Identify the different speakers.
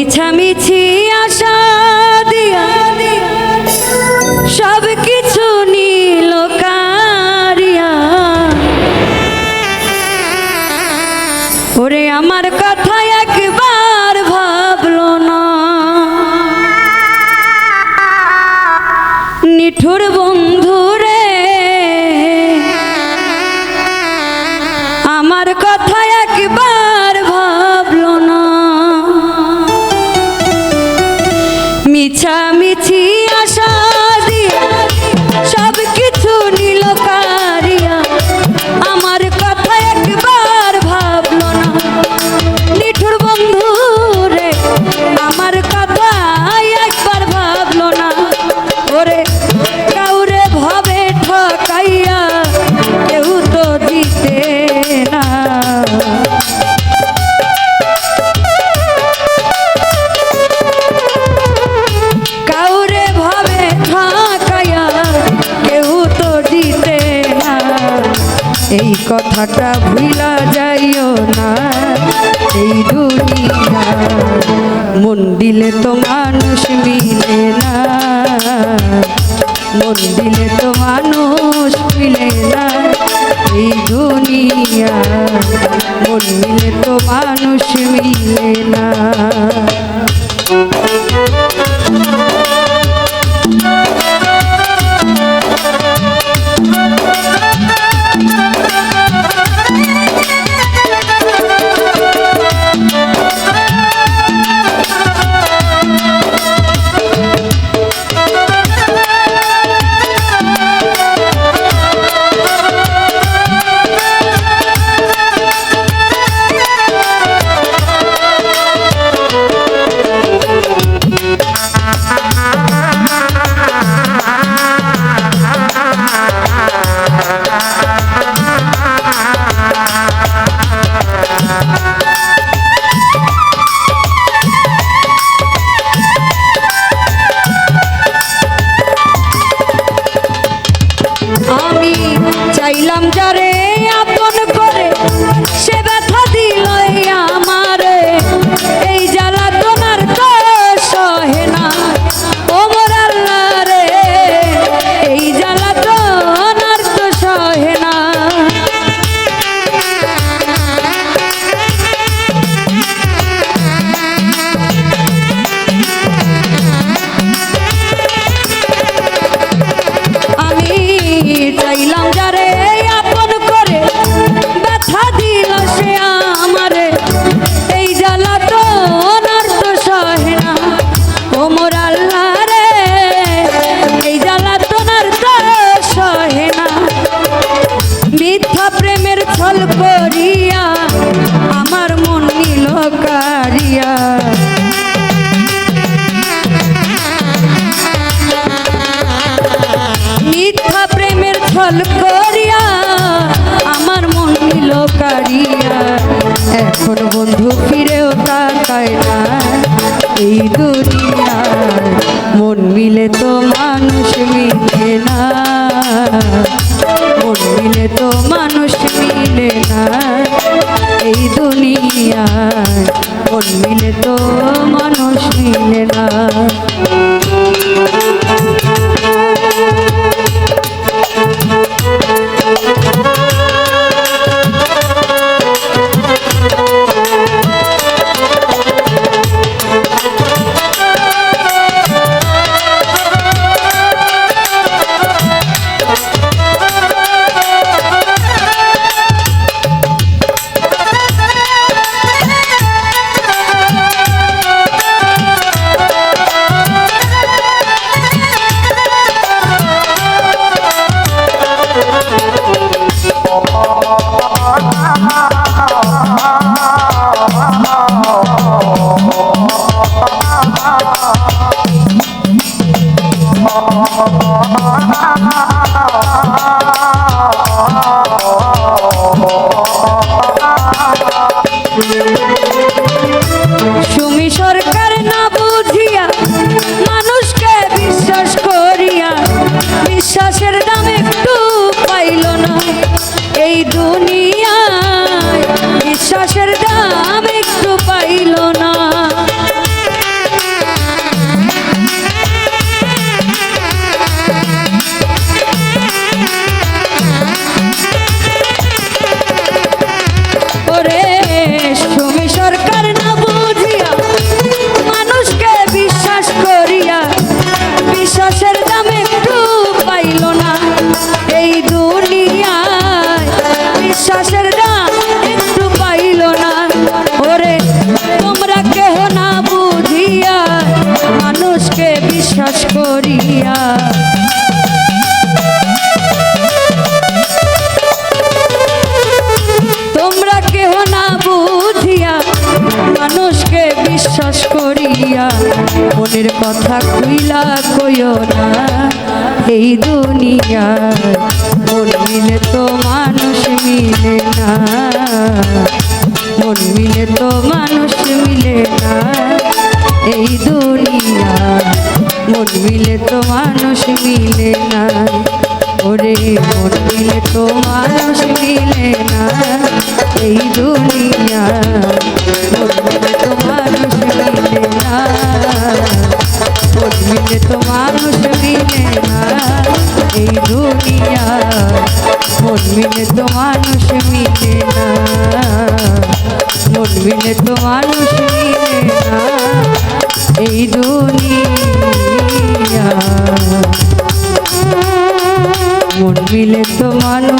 Speaker 1: মিছামিছি আশা দিয়া সব কিছু নীল কারিয়া। ওরে আমার কথা মিছামিছি কথাটা ভুলা যাইও না। এই দুনিয়া, মন দিলে তো মানুষ মিলে না। মন দিলে তো মানুষ মিলে না। এই দুনিয়া, মন মিলে তো মানুষ মিলে না। যারে প্রেমের করিয়া, আমার মন নিল কারিয়া। মিথ্যা প্রেমের ছল করিয়া, আমার মন নিল কারিয়া। এখন বন্ধু ফিরেও তাকায় না এই দুনিয়ার মন মিলে তো মানুষ মিলে না। মন মিলে তো দুনিয়ার মন মিলে তো মানুষ মিলে না। এই মনের কথা কইলা কইও না। এই দুনিয়া মন মিলে তো মানুষ মিলে না। মন মিলে তো মানুষ মিলে না। এই দুনিয়া মন মিলে তো মানুষ মিলে না। ওরে মন মিলে তো মানুষ মিলে না। এই দুনিয়া দুনিয়া মন মিলে তো মানুষ মিলে না। মন মিলে তো মানুষ মিলে না এই দুনিয়া। মন মিলে তো মানুষ